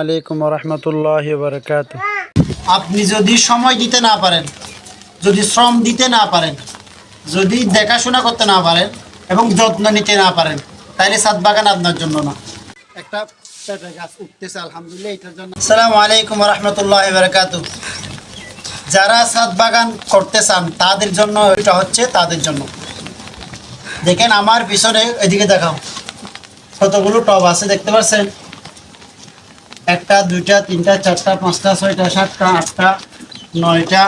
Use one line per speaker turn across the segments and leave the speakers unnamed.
আলাইকুম
আপনি যদি সময় দিতে না পারেন, যদি শ্রম দিতে না পারেন, যদি দেখাশোনা করতে না পারেন এবং যত্ন নিতে না পারেন, তাহলে সাত বাগান আপনার জন্য না। একটা গাছ উঠতেছে, আলহামদুলিল্লাহ, এটার জন্য। আসসালামু আলাইকুম যারা সাত বাগান করতে চান, তাদের জন্য এটা হচ্ছে তাদের জন্য। দেখেন, আমার পিছনে, এদিকে দেখাও, কতগুলো টব আছে, দেখতে পাচ্ছেন? একটা, দুইটা, তিনটা, চারটা, পাঁচটা, ছয়টা, সাতটা, আটটা, নয়টা,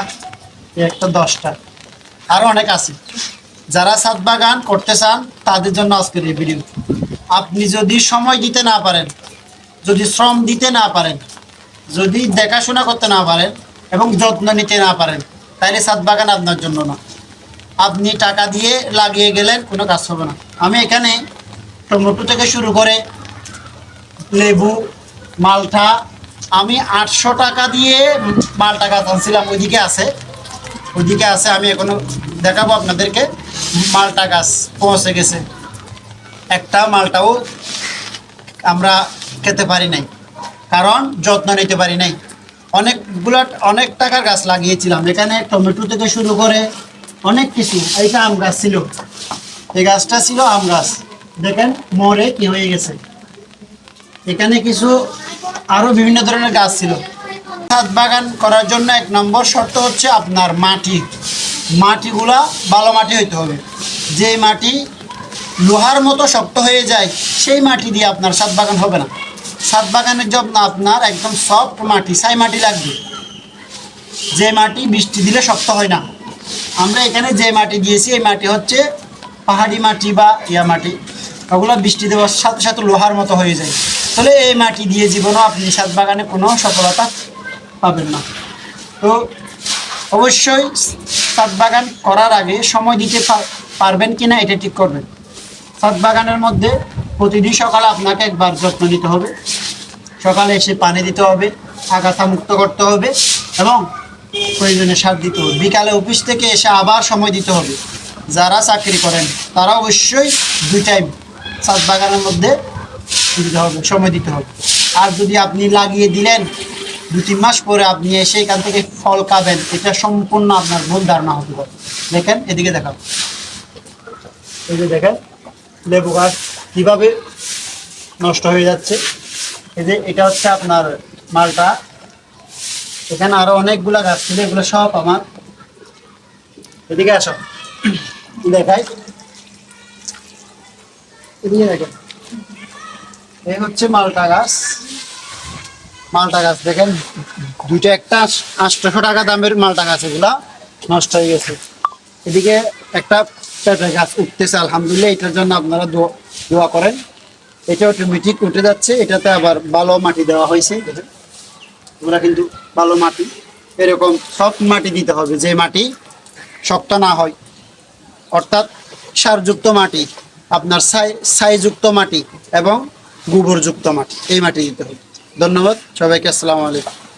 একটা, দশটা। আরও অনেক আছে। যারা সাত বাগান করতে চান, তাদের জন্য আজকের এই ভিডিও আপনি যদি সময় দিতে না পারেন, যদি শ্রম দিতে না পারেন, যদি দেখাশোনা করতে না পারেন এবং যত্ন নিতে না পারেন, তাহলে সাত বাগান আপনার জন্য না। আপনি টাকা দিয়ে লাগিয়ে গেলেন, কোনো কাজ হবে না। আমি এখানে টমেটো থেকে শুরু করে লেবু মালটা আমি আটশো টাকা দিয়ে মালটা গাছ আনছিলাম, ওইদিকে আছে। ওইদিকে আছে, আমি এখনও দেখাবো আপনাদেরকে। মালটা গাছ পৌঁছে গেছে। একটা মালটাও আমরা খেতে পারি নাই, কারণ যত্ন নিতে পারি নাই। অনেকগুলো, অনেক টাকার গাছ লাগিয়েছিলাম। এখানে টমেটো থেকে শুরু করে অনেক কিছু এইটা আম গাছ ছিল। এই গাছটা ছিল আম গাছ। দেখেন, মরে কি হয়ে গেছে। এখানে কিছু আরও বিভিন্ন ধরনের গাছ ছিল। ছাদ বাগান করার জন্য এক নম্বর শর্ত হচ্ছে আপনার মাটি। মাটিগুলা ভালো মাটি হইতে হবে। যে মাটি লোহার মতো শক্ত হয়ে যায়, সেই মাটি দিয়ে আপনার ছাদ বাগান হবে না। ছাদ বাগানের জন্য আপনার একদম সফট মাটি সাই মাটি লাগবে। যে মাটি বৃষ্টি দিলে শক্ত হয় না। আমরা এখানে যে মাটি দিয়েছি, এই মাটি হচ্ছে পাহাড়ি মাটি বা ইয়া মাটি। ওগুলো বৃষ্টি দেওয়ার সাথে সাথে লোহার মতো হয়ে যায়। তাহলে এই মাটি দিয়ে জীবনও আপনি ছাদ বাগানে কোনো সফলতা পাবেন না। তো অবশ্যই ছাদ বাগান করার আগে সময় দিতে পারবেন কি না এটা ঠিক করবেন। ছাদ বাগানের মধ্যে প্রতিদিন সকালে আপনাকে একবার যত্ন নিতে হবে। সকালে এসে পানি দিতে হবে, আগাছা মুক্ত করতে হবে এবং প্রয়োজনে সার দিতে হবে। বিকালে অফিস থেকে এসে আবার সময় দিতে হবে। যারা চাকরি করেন, তারা অবশ্যই দুই টাইম ছাদ বাগানের মধ্যে দিতে হবে, সময় দিতে হবে। আর যদি আপনি লাগিয়ে দিলেন দু তিন মাস পরে আপনি এসে এখান থেকে ফল খাবেন, এটা সম্পূর্ণ আপনার ভুল ধারণা হতে পারে। দেখেন, এদিকে দেখান এই যে দেখেন, লেবু গাছ কীভাবে নষ্ট হয়ে যাচ্ছে। এই যে এটা হচ্ছে আপনার মালটা। এখানে আরও অনেকগুলা গাছ ছিল, এগুলো সব আমার। এদিকে আসো। দেখাই। এদিকে দেখেন। এই হচ্ছে মালটা গাছ। মালটা গাছ দেখেন, দুইটা একটা আটশোশো টাকা দামের মালটা গাছ এগুলা, নষ্ট হয়ে গেছে। এদিকে একটা পেঁপে গাছ উঠতেছে, আলহামদুলিল্লাহ, এটার জন্য আপনারা দোয়া- করেন। এটা অটোমেটিক উঠে যাচ্ছে, এটাতে আবার ভালো মাটি দেওয়া হয়েছে। আমরা কিন্তু ভালো মাটি, এরকম সব মাটি দিতে হবে, যে মাটি শক্ত না হয়। অর্থাৎ সারযুক্ত মাটি, আপনার ছাই ছাইযুক্ত মাটি এবং গোবরযুক্ত মাটি এই মাটি দিতে হবে। ধন্যবাদ সবাইকে আসসালামু আলাইকুম।